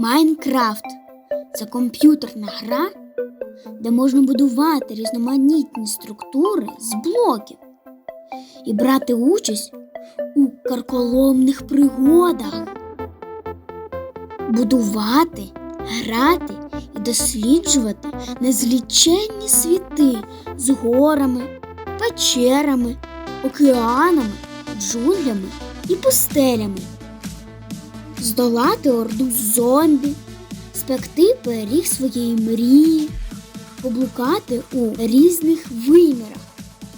Майнкрафт. Це комп'ютерна гра, де можна будувати різноманітні структури з блоків і брати участь у карколомних пригодах, будувати, грати і досліджувати незліченні світи з горами, печерами, океанами, джунглями і пустелями здолати орду зомбі, спекти пиріг своєї мрії, поблукати у різних вимірах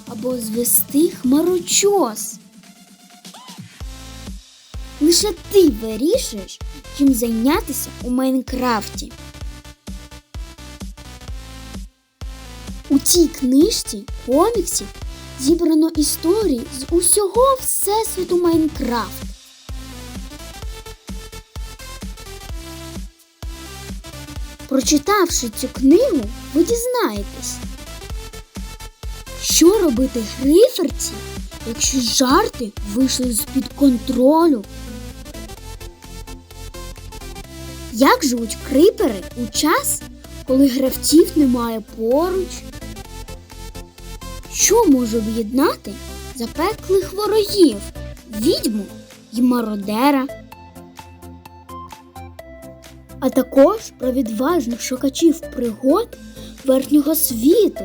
або звести хмарочос. Лише ти вирішуєш, чим зайнятися у Майнкрафті. У цій книжці коміксів зібрано історії з усього всесвіту Майнкрафт. Прочитавши цю книгу, ви дізнаєтесь, що робити гриферці, якщо жарти вийшли з-під контролю. Як живуть крипери у час, коли гравців немає поруч? Що може об'єднати запеклих ворогів, відьму і мародера? А також про відважних шукачів пригод верхнього світу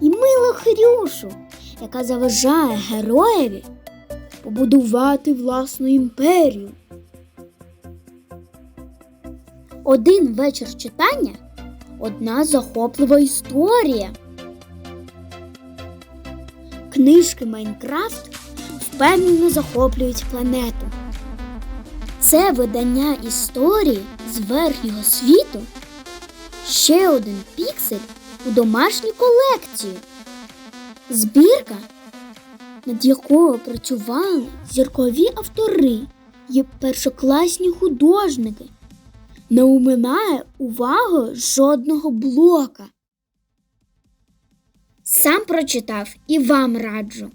і милу Хрюшу, яка заважає героєві побудувати власну імперію. Один вечір читання одна захоплива історія. Книжки Майнкрафт впевнено захоплюють планету. Це видання історії з верхнього світу. Ще один піксель у домашню колекцію. Збірка, над якою працювали зіркові автори і першокласні художники, не уминає увагу жодного блока. Сам прочитав і вам раджу.